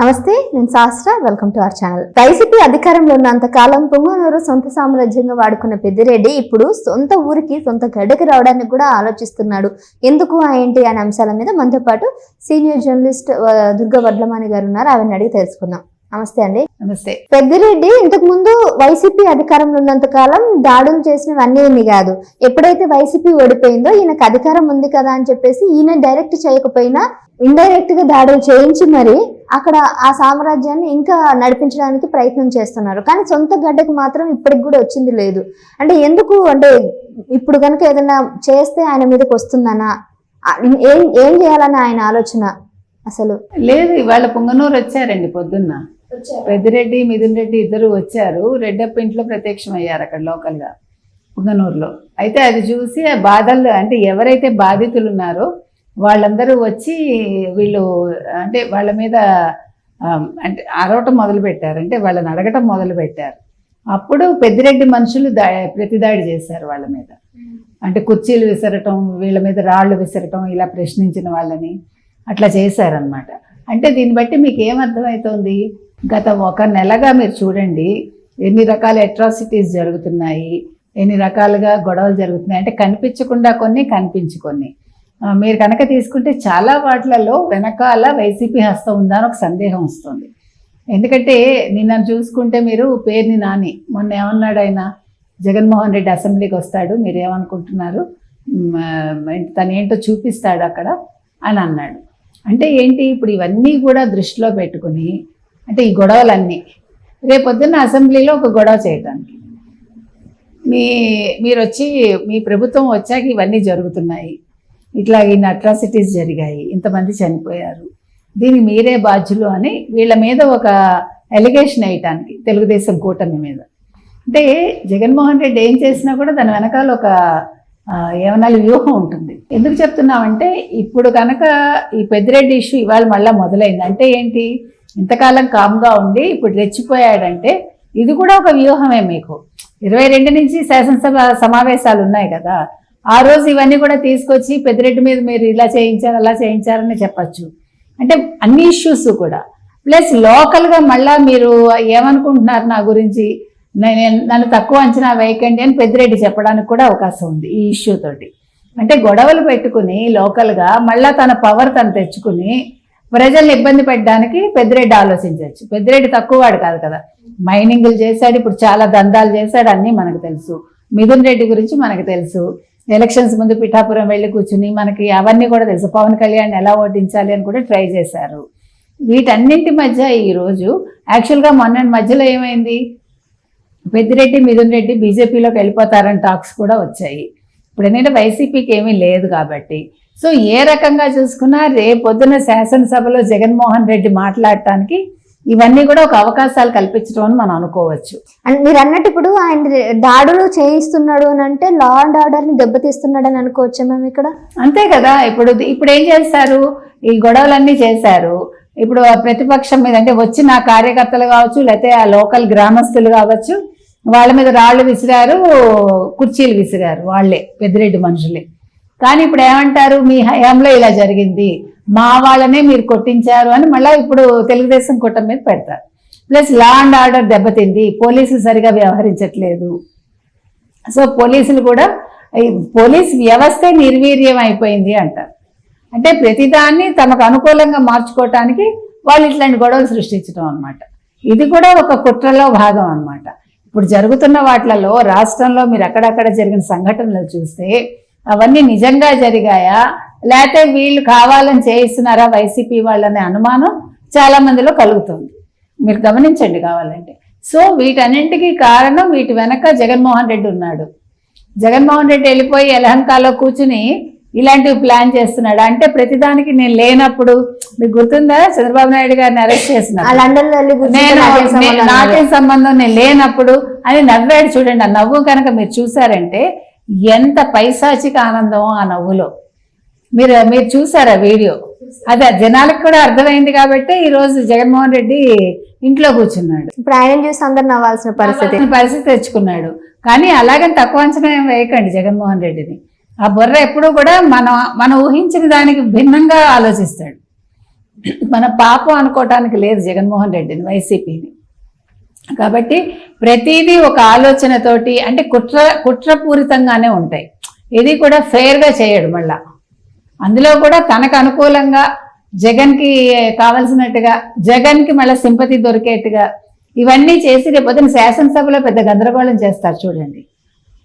నమస్తే నేను Shastra. Welcome to our channel. YCP అధికారంలో ఉన్నంత కాలం పొంగనూరు సొంత సామ్రాజ్యంగా వాడుకున్న పెద్దిరెడ్డి ఇప్పుడు సొంత ఊరికి సొంత గడ్డకి రావడానికి కూడా ఆలోచిస్తున్నాడు. ఎందుకు ఆ ఏంటి అనే అంశాల మీద మనతో పాటు సీనియర్ జర్నలిస్ట్ దుర్గా వడ్లమాని గారు ఉన్నారు. ఆవిడని అడిగి తెలుసుకుందాం. నమస్తే అండి. నమస్తే. పెద్దిరెడ్డి ఇంతకు ముందు వైసీపీ అధికారంలో ఉన్నంత కాలం దాడులు చేసినవన్నీ ఇన్ని కాదు. ఎప్పుడైతే వైసీపీ ఓడిపోయిందో ఈయనకు అధికారం ఉంది కదా అని చెప్పేసి ఈయన డైరెక్ట్ చేయకపోయినా ఇండైరెక్ట్గా దాడులు చేయించి మరి అక్కడ ఆ సామ్రాజ్యాన్ని ఇంకా నడిపించడానికి ప్రయత్నం చేస్తున్నారు. కానీ సొంత గడ్డకు మాత్రం ఇప్పటికి కూడా వచ్చింది లేదు. అంటే ఎందుకు? అంటే ఇప్పుడు కనుక ఏదైనా చేస్తే ఆయన మీదకి వస్తుందనా? ఏం ఏం చేయాలని ఆయన ఆలోచన అసలు? లేదు ఇవాళ పొంగనూరు వచ్చారండి పొద్దున్న. పెద్దిరెడ్డి మిథున్ రెడ్డి ఇద్దరు వచ్చారు. రెడ్డప్ప ఇంట్లో ప్రత్యక్షం అయ్యారు అక్కడ లోకల్గా పుంగనూరులో. అయితే అది చూసి ఆ బాధలు అంటే ఎవరైతే బాధితులు ఉన్నారో వాళ్ళందరూ వచ్చి వీళ్ళు అంటే వాళ్ళ మీద అంటే అరవటం మొదలు పెట్టారు. అంటే వాళ్ళని అడగటం మొదలు పెట్టారు. అప్పుడు పెద్దిరెడ్డి మనుషులు దా ప్రతిదాడి చేశారు వాళ్ళ మీద. అంటే కుర్చీలు విసరటం వీళ్ళ మీద రాళ్ళు విసరటం ఇలా ప్రశ్నించిన వాళ్ళని అట్లా చేశారనమాట అంటే దీన్ని బట్టి మీకు ఏమర్థమవుతోంది గత ఒక నెలగా మీరు చూడండి ఎన్ని రకాల అట్రాసిటీస్ జరుగుతున్నాయి ఎన్ని రకాలుగా గొడవలు జరుగుతున్నాయి. అంటే కనిపించకుండా కొన్ని కనిపించుకొని కొన్ని మీరు కనుక తీసుకుంటే చాలా వాటిలలో వెనకాల వైసీపీ హస్తం ఉందా అని ఒక సందేహం వస్తుంది. ఎందుకంటే నిన్న చూసుకుంటే మీరు పేరుని నాని. మొన్న ఏమన్నాడు ఆయన? జగన్మోహన్ రెడ్డి అసెంబ్లీకి వస్తాడు మీరు ఏమనుకుంటున్నారు? తను ఏంటో చూపిస్తాడు అక్కడ అని అన్నాడు. అంటే ఏంటి ఇప్పుడు ఇవన్నీ కూడా దృష్టిలో పెట్టుకుని అంటే ఈ గొడవలన్నీ. రేపొద్దున్న అసెంబ్లీలో ఒక గొడవ చేయటానికి. మీ మీరు వచ్చి మీ ప్రభుత్వం వచ్చాక ఇవన్నీ జరుగుతున్నాయి. ఇట్లా ఇన్ని అట్రాసిటీస్ జరిగాయి. ఇంతమంది చనిపోయారు. దీనికి మీరే బాధ్యులు అని వీళ్ళ మీద ఒక ఎలిగేషన్ వేయటానికి తెలుగుదేశం కూటమి మీద. అంటే జగన్మోహన్ రెడ్డి ఏం చేసినా కూడా దాని వెనకాల ఒక ఏమన్నా వ్యూహం ఉంటుంది. ఎందుకు చెప్తున్నామంటే ఇప్పుడు కనుక ఈ పెద్దిరెడ్డి ఇష్యూ ఇవాళ మళ్ళీ మొదలైంది. అంటే ఏంటి? ఇంతకాలం కామ్గా ఉండి ఇప్పుడు రెచ్చిపోయాడంటే ఇది కూడా ఒక వ్యూహమే మీకు. ఇరవై రెండు నుంచి శాసనసభ సమావేశాలు ఉన్నాయి కదా ఆ రోజు ఇవన్నీ కూడా తీసుకొచ్చి పెద్దిరెడ్డి మీద మీరు ఇలా చేయించారు అలా చేయించారని చెప్పచ్చు. అంటే అన్ని ఇష్యూస్ కూడా. ప్లస్ లోకల్గా మళ్ళా మీరు ఏమనుకుంటున్నారు నా గురించి? నేను నన్ను తక్కువ అంచనా వేయకండి అని పెద్దిరెడ్డి చెప్పడానికి కూడా అవకాశం ఉంది ఈ ఇష్యూ తోటి. అంటే గొడవలు పెట్టుకుని లోకల్గా మళ్ళా తన పవర్ తను తెచ్చుకుని ప్రజల్ని ఇబ్బంది పెట్టడానికి పెద్దిరెడ్డి ఆలోచించవచ్చు. పెద్దిరెడ్డి తక్కువ వాడు కాదు కదా. మైనింగ్లు చేశాడు ఇప్పుడు చాలా దందాలు చేశాడు అన్నీ మనకు తెలుసు. మిథున్ రెడ్డి గురించి మనకు తెలుసు. ఎలక్షన్స్ ముందు పిఠాపురం వెళ్ళి కూర్చుని మనకి అవన్నీ కూడా తెలుసు. పవన్ కళ్యాణ్ ఎలా ఓటించాలి అని కూడా ట్రై చేశారు. వీటన్నింటి మధ్య ఈరోజు యాక్చువల్గా మొన్న మధ్యలో ఏమైంది? పెద్దిరెడ్డి మిథున్ రెడ్డి బీజేపీలోకి వెళ్ళిపోతారని టాక్స్ కూడా వచ్చాయి. ఇప్పుడు ఏంటంటే వైసీపీకి ఏమీ లేదు కాబట్టి. సో ఏ రకంగా చూసుకున్నా రేపొద్దున శాసనసభలో జగన్మోహన్ రెడ్డి మాట్లాడటానికి ఇవన్నీ కూడా ఒక అవకాశాలు కల్పించడం అని మనం అనుకోవచ్చు. అండ్ మీరు అన్నట్టు ఇప్పుడు ఆయన దాడులు చేయిస్తున్నాడు అని అంటే లా అండ్ ఆర్డర్ని దెబ్బతీస్తున్నాడు అని అనుకోవచ్చా మేము ఇక్కడ? అంతే కదా ఇప్పుడు ఇప్పుడు ఏం చేస్తారు? ఈ గొడవలన్నీ చేశారు. ఇప్పుడు ప్రతిపక్షం మీద అంటే వచ్చిన కార్యకర్తలు కావచ్చు లేకపోతే ఆ లోకల్ గ్రామస్తులు కావచ్చు వాళ్ళ మీద రాళ్ళు విసిరారు కుర్చీలు విసిరారు వాళ్ళే పెద్దిరెడ్డి మనుషులే. కానీ ఇప్పుడు ఏమంటారు? మీ హయాంలో ఇలా జరిగింది. మా వాళ్ళనే మీరు కొట్టించారు అని మళ్ళీ ఇప్పుడు తెలుగుదేశం కుటుంబం మీద పెడతారు. ప్లస్ లా అండ్ ఆర్డర్ దెబ్బతింది. పోలీసులు సరిగా వ్యవహరించట్లేదు. సో పోలీసులు కూడా పోలీస్ వ్యవస్థే నిర్వీర్యం అయిపోయింది అంటారు. అంటే ప్రతిదాన్ని తమకు అనుకూలంగా మార్చుకోవటానికి వాళ్ళు ఇట్లాంటి గొడవలు సృష్టించడం అనమాట ఇది కూడా ఒక కుట్రలో భాగం అనమాట ఇప్పుడు జరుగుతున్న వాటిలలో రాష్ట్రంలో మీరు అక్కడక్కడ జరిగిన సంఘటనలు చూస్తే అవన్నీ నిజంగా జరిగాయా? లేకపోతే వీళ్ళు కావాలని చేయిస్తున్నారా వైసీపీ వాళ్ళనే అనుమానం చాలా మందిలో కలుగుతుంది. మీరు గమనించండి కావాలంటే. సో వీటన్నింటికి కారణం వీటి వెనక జగన్మోహన్ రెడ్డి ఉన్నాడు. జగన్మోహన్ రెడ్డి వెళ్ళిపోయి యలహంకాలో కూర్చుని ఇలాంటివి ప్లాన్ చేస్తున్నాడు? అంటే ప్రతిదానికి నేను లేనప్పుడు మీకు గుర్తుందా? చంద్రబాబు నాయుడు గారిని అరెస్ట్ ఆ చేసినాడు లండన్లో వెళ్ళి కూర్చుంటే నేను నాకేం నే- సంబంధం లేదు. నాకేం సంబంధం? నేను లేనప్పుడు అని నవ్వాడు చూడండి. ఆ నవ్వు కనుక మీరు చూసారంటే ఎంత పైశాచిక ఆనందమో ఆ నవ్వులో. మీరు మీరు చూసారా వీడియో? అదే జనాలకు కూడా అర్థమైంది కాబట్టి ఈ రోజు జగన్మోహన్ రెడ్డి ఇంట్లో కూర్చున్నాడు. ఇప్పుడు ఆయన చూసి అందరు నవ్వాల్సిన పరిస్థితి. పరిస్థితి తెచ్చుకున్నాడు. కానీ అలాగని తక్కువ అంచనా ఏం వేయకండి జగన్మోహన్ రెడ్డిని. ఆ బుర్ర ఎప్పుడూ కూడా మనం మనం ఊహించిన దానికి భిన్నంగా ఆలోచిస్తాడు. మన పాపం అనుకోవటానికి లేదు జగన్మోహన్ రెడ్డిని వైసీపీని. కాబట్టి ప్రతిదీ ఒక ఆలోచనతోటి అంటే కుట్ర కుట్రపూరితంగానే ఉంటాయి. ఇది కూడా ఫెయిర్గా చేయడు మళ్ళా. అందులో కూడా తనకు అనుకూలంగా జగన్కి కావలసినట్టుగా జగన్కి మళ్ళీ సింపతి దొరికేట్టుగా ఇవన్నీ చేసి రేపొద్దున శాసనసభలో పెద్ద గందరగోళం చేస్తారు చూడండి.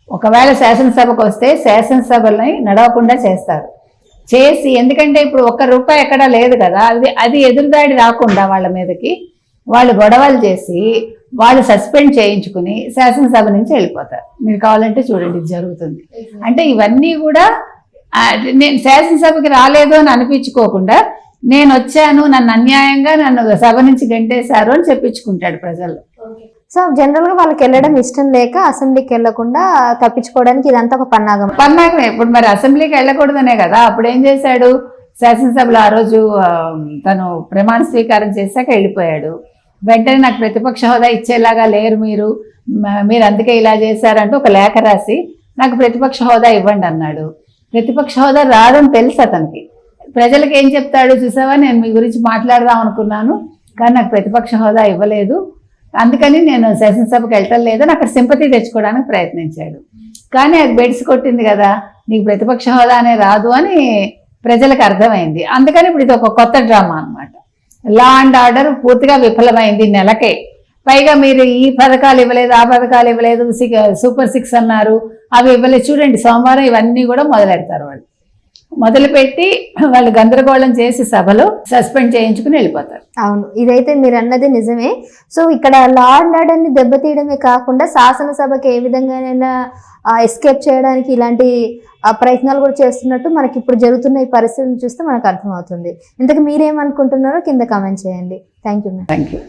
ఒకవేళ శాసనసభకు వస్తే శాసనసభలని నడవకుండా చేస్తారు. చేసి ఎందుకంటే ఇప్పుడు ఒక్క రూపాయి ఎక్కడా లేదు కదా. అది అది ఎదురుదాడి రాకుండా వాళ్ళ మీదకి వాళ్ళు గొడవలు చేసి వాళ్ళు సస్పెండ్ చేయించుకుని శాసనసభ నుంచి వెళ్ళిపోతారు. మీరు కావాలంటే చూడండి ఇది జరుగుతుంది. అంటే ఇవన్నీ కూడా నేను శాసనసభకి రాలేదు అని అనిపించుకోకుండా నేను వచ్చాను నన్ను అన్యాయంగా నన్ను సభ నుంచి గంటేశారు అని చెప్పించుకుంటాడు ప్రజలు. సో జనరల్గా వాళ్ళకి వెళ్ళడం ఇష్టం లేక అసెంబ్లీకి వెళ్ళకుండా తప్పించుకోవడానికి ఇదంతా ఒక పన్నాగం. పన్నాకమే ఇప్పుడు మరి అసెంబ్లీకి వెళ్ళకూడదనే కదా. అప్పుడు ఏం చేశాడు? శాసనసభలో ఆ రోజు తను ప్రమాణ స్వీకారం చేశాక వెళ్ళిపోయాడు. వెంటనే నాకు ప్రతిపక్ష హోదా ఇచ్చేలాగా లేరు మీరు. మీరు అందుకే ఇలా చేశారంటూ ఒక లేఖ రాసి నాకు ప్రతిపక్ష హోదా ఇవ్వండి అన్నాడు. ప్రతిపక్ష హోదా రాదని తెలుసు అతనికి. ప్రజలకు ఏం చెప్తాడు చూసావా? నేను మీ గురించి మాట్లాడదాం అనుకున్నాను కానీ నాకు ప్రతిపక్ష హోదా ఇవ్వలేదు. అందుకని నేను శాసనసభకు వెళ్ళటం లేదని అక్కడ సింపతి తెచ్చుకోవడానికి ప్రయత్నించాడు. కానీ అది బెడ్స్ కొట్టింది కదా నీకు ప్రతిపక్ష హోదా అనే రాదు అని ప్రజలకు అర్థమైంది. అందుకని ఇప్పుడు ఇది ఒక కొత్త డ్రామా అన్నమాట. లా అండ్ ఆర్డర్ పూర్తిగా విఫలమైంది నెలకే. పైగా మీరు ఈ పథకాలు ఇవ్వలేదు ఆ పథకాలు ఇవ్వలేదు సూపర్ సిక్స్ అన్నారు. అవి ఇవ్వలేదు. చూడండి సోమవారం ఇవన్నీ కూడా మొదలెడతారు వాళ్ళు. మొదలుపెట్టి వాళ్ళు గందరగోళం చేసి సభలో సస్పెండ్ చేయించుకుని వెళ్ళిపోతారు. అవును ఇదైతే మీరు అన్నది నిజమే. సో ఇక్కడ లా అండ్ ఆర్డర్ని దెబ్బతీయడమే కాకుండా శాసనసభకి ఏ విధంగానైనా ఎస్కేప్ చేయడానికి ఇలాంటి ప్రయత్నాలు కూడా చేస్తున్నట్టు మనకి ఇప్పుడు జరుగుతున్న ఈ పరిస్థితిని చూస్తే మనకు అర్థమవుతుంది. ఇంతకు మీరేమనుకుంటున్నారో కింద కామెంట్ చేయండి. Thank you thank you